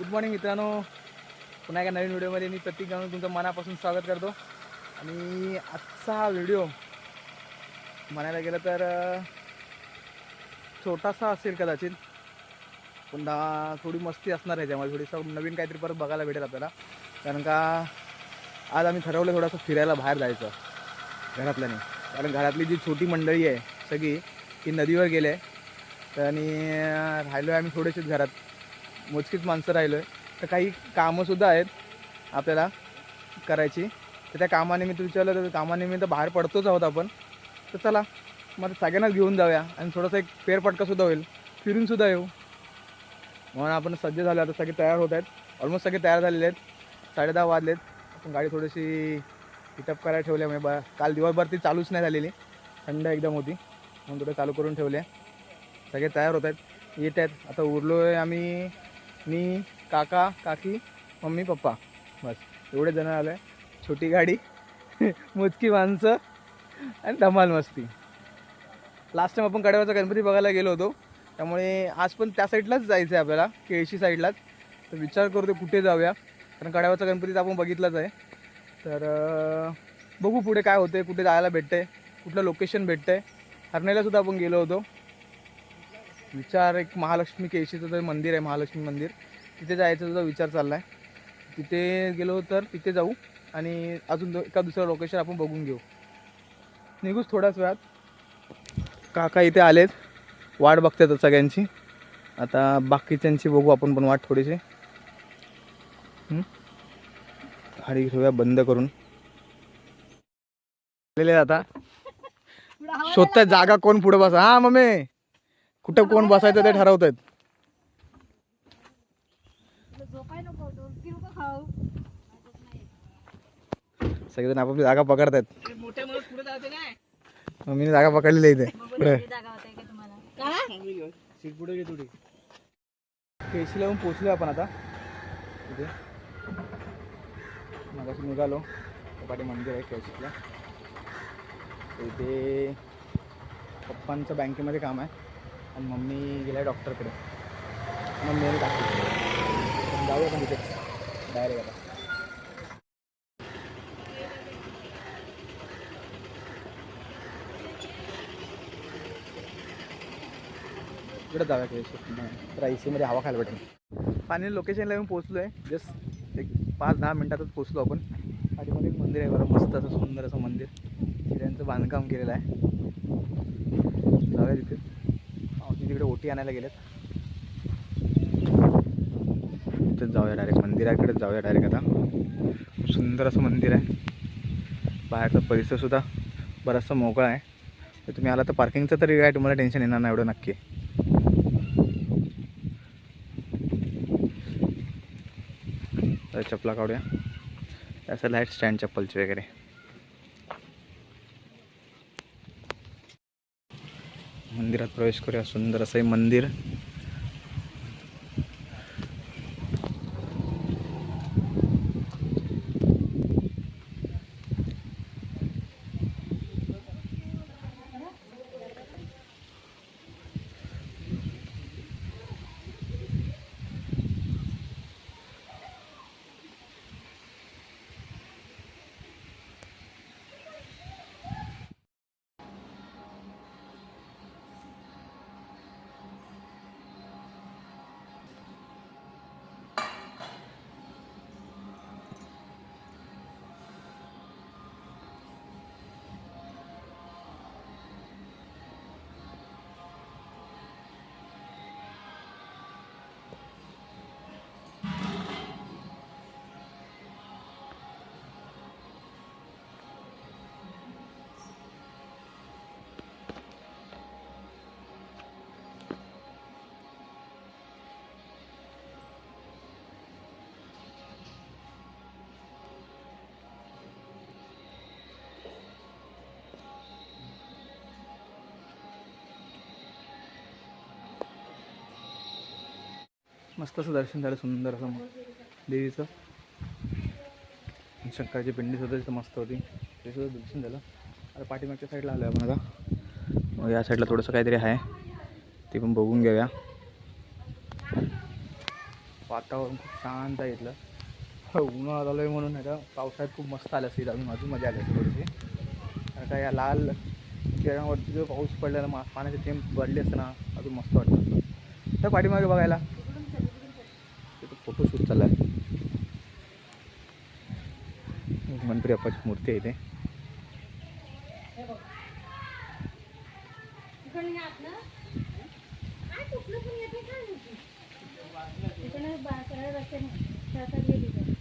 Good morning मित्रांनो. पुन्हा एका नवीन व्हिडिओमध्ये मी प्रत्येक जाऊन तुमचं मनापासून स्वागत करतो. आणि आजचा हा व्हिडिओ म्हणायला गेलं तर छोटासा असेल कदाचित पुन्हा थोडी मस्ती असणार आहे त्यामुळे थोडीसं नवीन काहीतरी परत बघायला भेटेल आपल्याला. कारण का आज आम्ही ठरवलं थोडंसं फिरायला बाहेर जायचं घरातल्याने. कारण घरातली जी छोटी मंडळी आहे सगळी ती नदीवर गेले. तर आणि राहिलो आहे आम्ही थोडेसेच घरात. मोजकीच माणसं राहिलो आहे तर काही कामंसुद्धा आहेत आपल्याला करायची. तर त्या कामानिमित्त विचारलं तर कामानिमित्त बाहेर पडतोच आहोत आपण. तर चला मग सगळ्यांनाच घेऊन जाऊया आणि थोडासा एक फेरफटकासुद्धा होईल. फिरूनसुद्धा येऊ. म्हणून आपण सज्ज झालो आता सगळे तयार होत आहेत. ऑलमोस्ट सगळे तयार झालेले आहेत. साडेदहा वाजलेत. आपण गाडी थोडीशी हिटअप करायला ठेवली म्हणजे बा काल दिवसभर ती चालूच नाही झालेली. थंड एकदम होती. म्हणून थोडं चालू करून ठेवले सगळे तयार होत आहेत. येत आहेत. आता उरलो आहे आम्ही मी काका काकी मम्मी पप्पा. बस. एवढे जण आले आहे छोटी गाडी मोजकी माणसं आणि धमाल मस्ती. लास्ट टाईम आपण कड्यावरचा गणपती बघायला गेलो होतो. त्यामुळे आज पण त्या साईडलाच जायचं आहे आपल्याला केळशी साईडलाच तर विचार करतो कुठे जाऊया. कारण कड्यावरचा गणपती तर आपण बघितलाच आहे. तर बघू पुढे काय होते कुठे जायला भेटते कुठलं लोकेशन भेटते हरण्याला सुद्धा आपण गेलो होतो. विचार एक महालक्ष्मी केशीचं जे मंदिर आहे महालक्ष्मी मंदिर तिथे जायचा सुद्धा विचार चालला आहे तिथे गेलो तर तिथे जाऊ आणि अजून दो एका दुसरं लोकेशन आपण बघून घेऊ. निघूच थोड्याच वेळात. काका इथे आलेत. वाट बघतात सगळ्यांची. आता बाकीच्यांची बघू आपण पण वाट थोडीशी? गाडी घेऊया बंद करून. आलेले आता. शोधतायत जागा कोण पुढे बसा. हा मम्मी. कुठं कोण बसायचं ते ठरवत आहेत सगळेजण आपापली जागा पकडतायत. मोठे माणूस पुढे जाते काय? मम्मीने जागा पकडलेली आहे इथे. पुढे सीट पुढे घे थोडी. केशीला येऊन पोचलो आपण आता. इथे. मगाशी निघालो. पाठी मंदिर आहे तर इथे पप्पांचं बँकेमध्ये काम आहे. आणि मम्मी गेल्या डॉक्टरकडे. मम्मीने टाकली. जाऊया पण तिथेच. डायरेक्ट आता. इकडे जाऊया केशी तर आयसीमध्ये हवा खायला भेटेल. फायनल लोकेशनला येऊन पोचलो आहे जस्ट एक पाच दहा मिनटातच पोचलो आपण. पाठीमागे एक मंदिर आहे बरं. मस्त असं सुंदर असं मंदिर. त्यांचं बांधकाम केलेलं आहे. जाऊया तिथे. ओटी आणायला गेलेत. तिथं जाऊया डायरेक्ट मंदिराकडेच जाऊया डायरेक्ट आता. सुंदर असं मंदिर आहे. बाहेरचा परिसरसुद्धा बराचसा मोकळा आहे. तर तुम्ही आला तर पार्किंगचं तरी काय तुम्हाला टेन्शन येणार नाही एवढं नक्की. चपला काढूया. असं लाइट स्टँड चप्पलचे वगैरे. मंदिरात प्रवेश करूया. सुंदर असं हे मंदिर. मस्त असं दर्शन झालं सुंदर असं देवीचं. शंकराची पिंडी सुद्धा तिथं मस्त होती. ते सुद्धा दर्शन झालं. आता पाठीमागच्या साईडला आलो आपण आता. मग या साईडला थोडंसं काहीतरी आहे. ते पण बघून घेऊया. वातावरण खूप शांत आहे इथलं. हो, आलो आहे म्हणून नाही का पावसाळ्यात खूप मस्त आलं असेल. अजून अजून मजा आली असेल थोडीशी. कारण का या लाल केळांवरती जो पाऊस पडलेला मा पाण्याचे थेंब पडले असतं ना अजून मस्त वाटतं. त्या पाठीमागे बघायला. तिथं फोटोशूट चालला आहे गणपती बाप्पाची मूर्ती आहे इथे इकडनं या आपलं. काय कुठलं पण येते काय माहिती. इकडनं बा- सरळ रस्त्याने सहसा गेली तर.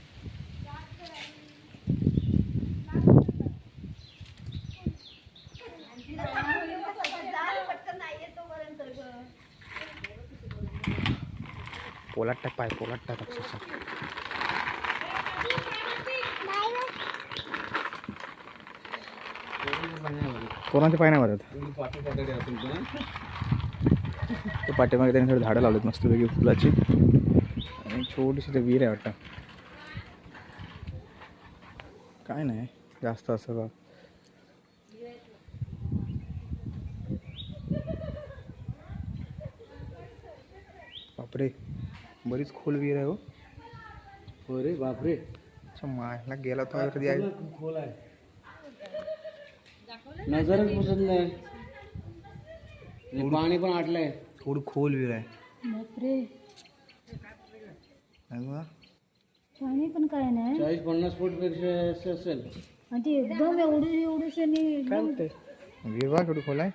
पोलाट टाक पाय पोलाट टाक अक्षरशः. कोणाचे पाय नाही मारत ते पाठीमागे त्यांनी थोडी झाडं लावलेत मस्त वेगळी फुलाची. आणि छोटीशी ते विहीर आहे वाटतं. काय नाही जास्त असं बघ बापरे बरीच खोल विहीर आहे हो. अरे बापरे. अच्छा मायला गेला तर कधी आहे? खोल आहे. नजरच बसत नाही. पाणी पण आटलंय. थोडी खोल विहीर आहे. बापरे. नाही बघा. पाणी पण काय नाही. चाळीस पन्नास फूटपेक्षा असं असेल. आणि ते एकदम एवढी एवढीच आणि काय विहीर बघा थोडी खोल आहे?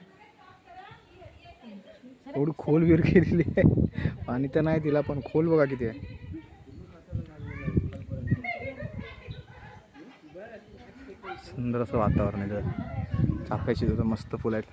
एवढी खोल विहीर केलेली आहे. पाणी तर नाही तिला पण खोल बघा किती आहे. सुंदर असं वातावरण आहे. तर चाफ्याची तिथं मस्त फुलं आहेत.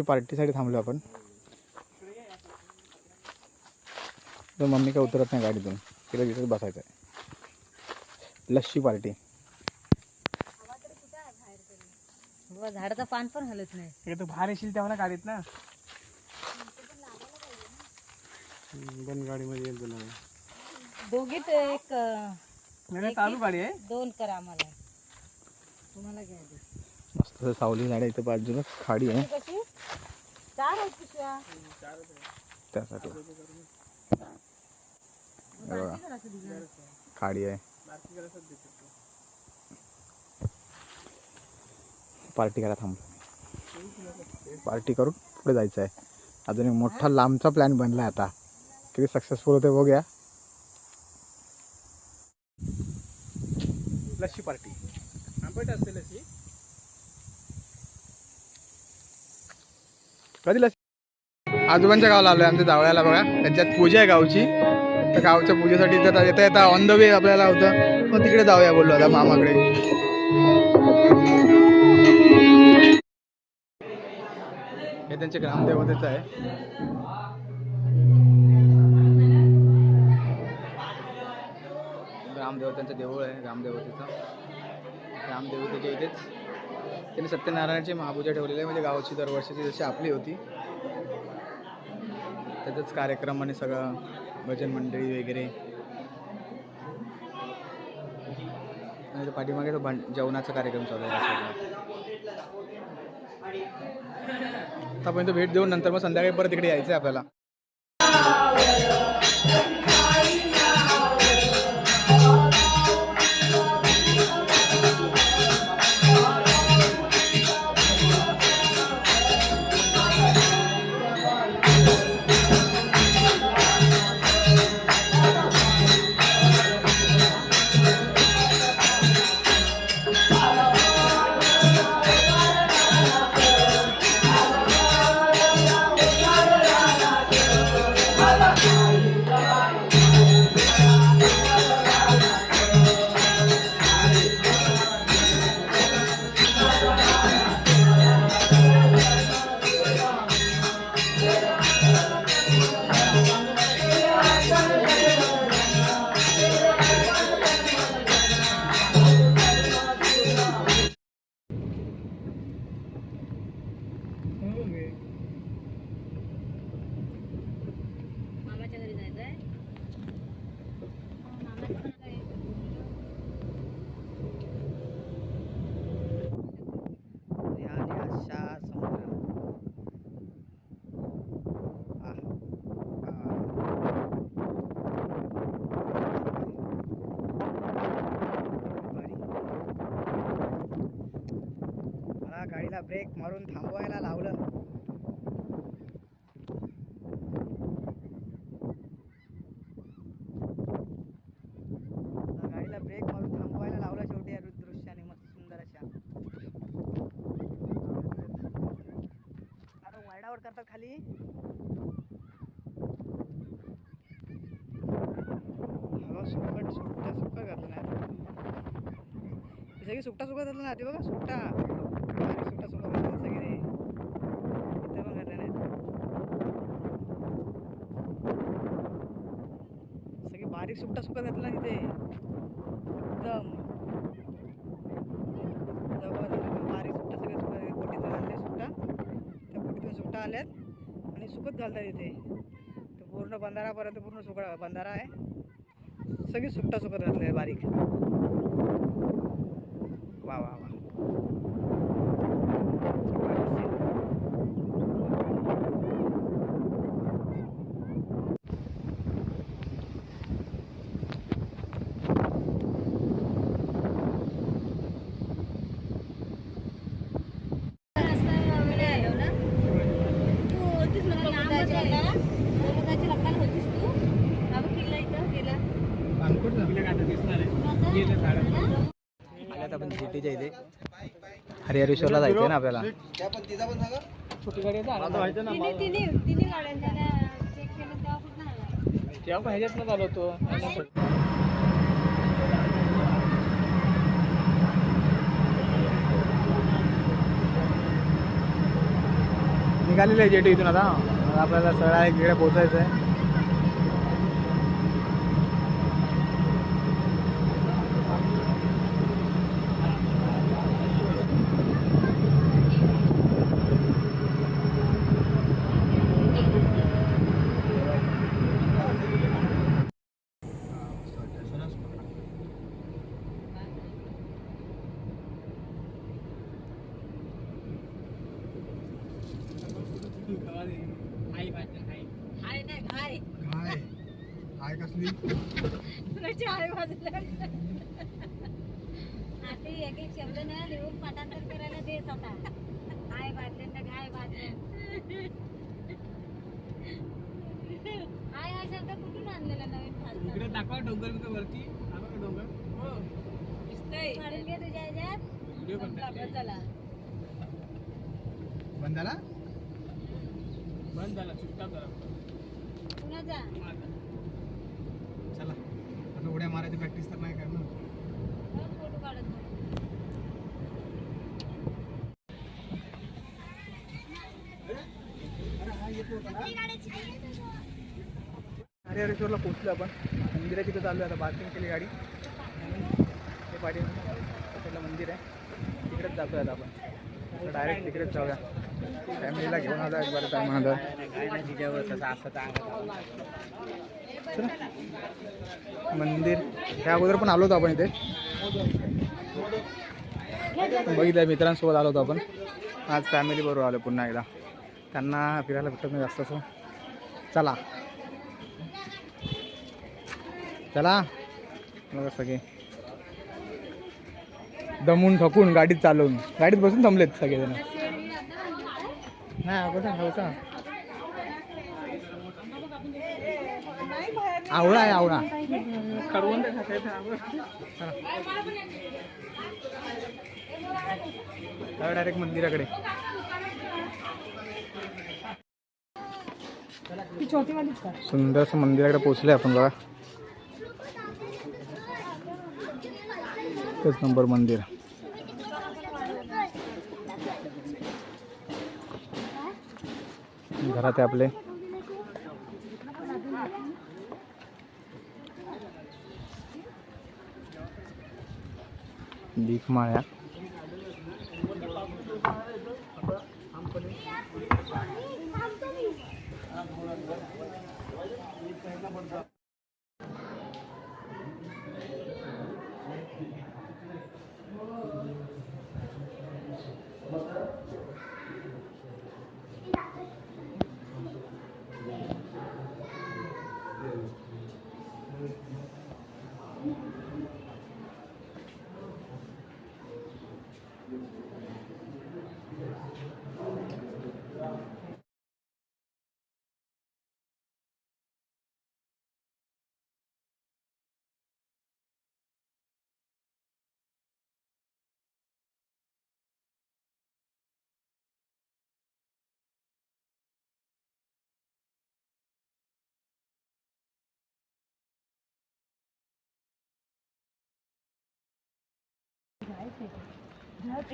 छोटीशी पार्टीसाठी थांबलो आपण. तर मम्मी काय उतरत नाही गाडीतून. तिला तिथेच बसायचं आहे लस्सी पार्टी झाडाचं पान पण हलत नाही. हे तू बाहेर येशील तेव्हा गाडीत ना? बन गाडीमध्ये येईल तुला दोघीत एक नाही चालू गाडी आहे. दोन करा आम्हाला. तुम्हाला घ्या. मस्त सावली झाड इथं बाजूला खाडी आहे. चार आहेत पिशव्या त्यासाठी. हे. बघा. खाडी आहे. पार्टी करा थांबलो पार्टी करून पुढे जायचं आहे अजून एक मोठा लांबचा प्लॅन बनला आता. किती सक्सेसफुल होते बघूया. लस्सी पार्टी. आंबट असते लस्सी. कधी आजोबांच्या गावाला आलोय आमच्या जावळ्याला बघा. त्यांच्यात पूजा आहे गावची. तर गावच्या पूजेसाठी तर येता येता ऑन द वे आपल्याला होतं. मग तिकडे जाऊया बोललो आता मामाकडे. हे त्यांचे ग्रामदेवतेचं आहे. ग्रामदेवतांचं देऊळ आहे ग्रामदेवतेचं. ग्रामदेवतेच्या इथेच. त्यांनी सत्यनारायणाची महापूजा ठेवलेली आहे. म्हणजे गावाची दरवर्षीची जशी आपली होती. त्याचाच कार्यक्रम आणि सगळं भजन मंडळी वगैरे. आणि पाठीमागे तो भां जेवणाचा कार्यक्रम चालू आहे. आतापर्यंत भेट देऊन नंतर मग संध्याकाळी परत तिकडे यायचं आहे आपल्याला. गाडीला ब्रेक मारून थांबवायला लावलं. गाडीला ब्रेक मारून थांबवायला लावला शेवटी या दृश्याने मस्त सुंदर अशा. आता वरडावर करतात खाली. हवा सुकट सुकटा सुका घातलं नाही सगळी सुट्टा सुकटा सुका घातलं ना ते बघा सुकटा अरे सुकटा सुका घातलं सगळे इथे पण घातले नाहीत सगळे बारीक सुकटा सुका घातला ना तिथे एकदम भारी बारीक सुकटा सगळे सुका पोटीतून आणले सुकटा त्या पोटीतून सुकटा आल्यात आणि सुकत घालतात इथे. तर पूर्ण बंधारापर्यंत पूर्ण सुका बंधारा आहे. सगळी सुकटा सुकत घातले बारीक. वा वा वा. सिटीच्या इथे. हरिहरेश्वरला जायचं ना आपल्याला. छोटी गाडी तेव्हा झालो होतो. निघालेलं आहे जेटी इथून आता. आपल्याला सगळ्या इकडे पोहोचायचं आहे हाय नाही हाय. काय काय कसली? हाय आता एक एक शब्द ना लिहून पाठांतर करायला देत आता. हाय ना हाय हा शब्द कुठून आणलेला नवीन इकडे डोंगर बिंगर वरती. दाखवा का डोंगर? हो. काढून घे तुझ्या ह्याच्यात. व्हिडिओ संपला, बस झाला. बंद झाला? बंद झाला सुट्टा करा चला आता उड्या मारायची प्रॅक्टिस तर नाही करणार. हरिहरेश्वरला पोहोचलो आपण मंदिरा तिथं चाललो आता पार्किंग केली गाडी ते पाठी मंदिर आहे तिकडेच जातो आता आपण डायरेक्ट तिकडेच जाऊया फॅमिलीला घेऊन आलो एक बरं काय म्हणत मंदिर. त्या अगोदर पण आलो होतो आपण इथे. बघितलं मित्रांसोबत आलो होतो आपण. आज फॅमिली बरोबर आलो पुन्हा एकदा. त्यांना फिरायला भेटत नाही जास्त असं. चला. चला. मग सगळे दमून थकून गाडीत चालवून गाडीत बसून थांबलेत सगळेजण. नाही अगोदर हवसा आवळा आहे आवळा. डायरेक्ट मंदिराकडे. सुंदर असं मंदिराकडे पोहोचले आपण बघा. एकच नंबर मंदिर. घरात आहे आपले. भीक माळ्या हे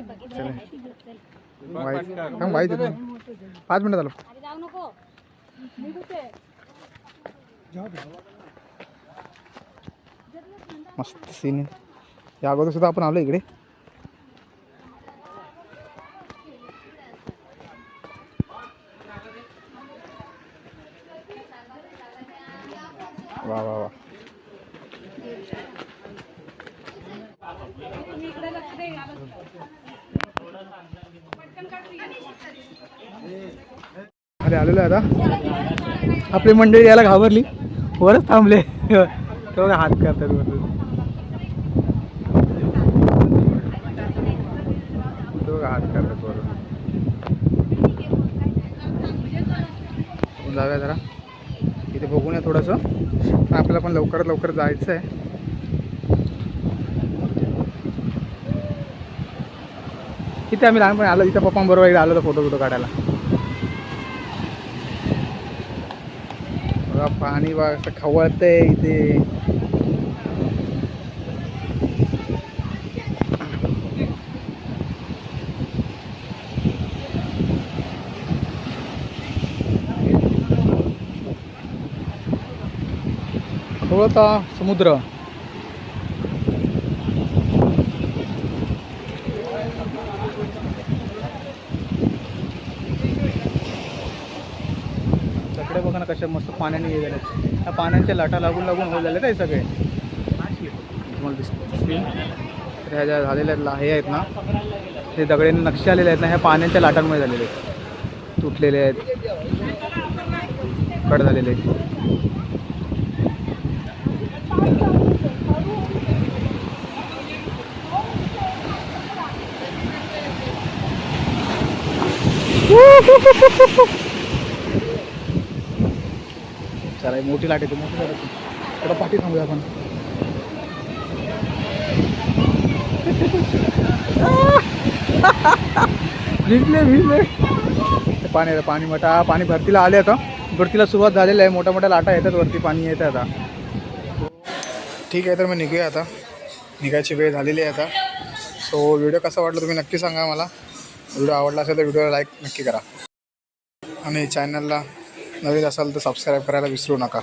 बघ, इथे आहे, तिकडे चल. वाईट थांब, वाईट येतो. पाच मिनिटं झालं अरे जाऊ नको मी कुठे मस्त सीन आहे या अगोदर सुद्धा आपण आलो इकडे वा वा वा तुम्ही इकडे लक्ष दे अरे आलेलो आहे आता. आपली मंडळी यायला घाबरली. वरच थांबले. तो हात करतात वर तो हात करतात वर जाऊया जरा. इथे बघूया थोडंसं. आपल्याला पण लवकरात लवकर जायचं आहे इथे आम्ही लहानपणी आलो इथं पप्पांबरोबर एकदा आलो होतो फोटो फोटो काढायला. बघा पाणी बघा असं खवळतंय इथे. खवळता समुद्र सगळे बघा ना कशा मस्त पाण्याने हे झाले. त्या पाण्याच्या लाटा लागून लागून होत झाले ते सगळे? तुम्हाला दिसतील. तर ह्या ज्या झालेल्या आहेत हे आहेत ना ते दगडे नक्षे आलेले आहेत ना ह्या पाण्याच्या लाटांमुळे झालेले आहेत. तुटलेले आहेत. कट झालेले आहेत. चला ही मोठी लाट येते मोठी लाट येते. थोडं पाठी थांबूया आपण. भिजले भिजले ते पाणी आहे, पाणी मोठा पाणी भरतीला आले आता. भरतीला सुरुवात झालेली आहे. मोठ्या मोठ्या लाटा येतात वरती पाणी येतं आता. ठीक आहे तर मी निघूया आता. निघायची वेळ झालेली आहे आता. सो व्हिडिओ कसा वाटला तुम्ही नक्की सांगा मला. व्हिडिओ आवडला असेल तर व्हिडिओला लाईक नक्की करा. आणि चॅनलला नवीन असाल तर सबस्क्राईब करायला विसरू नका.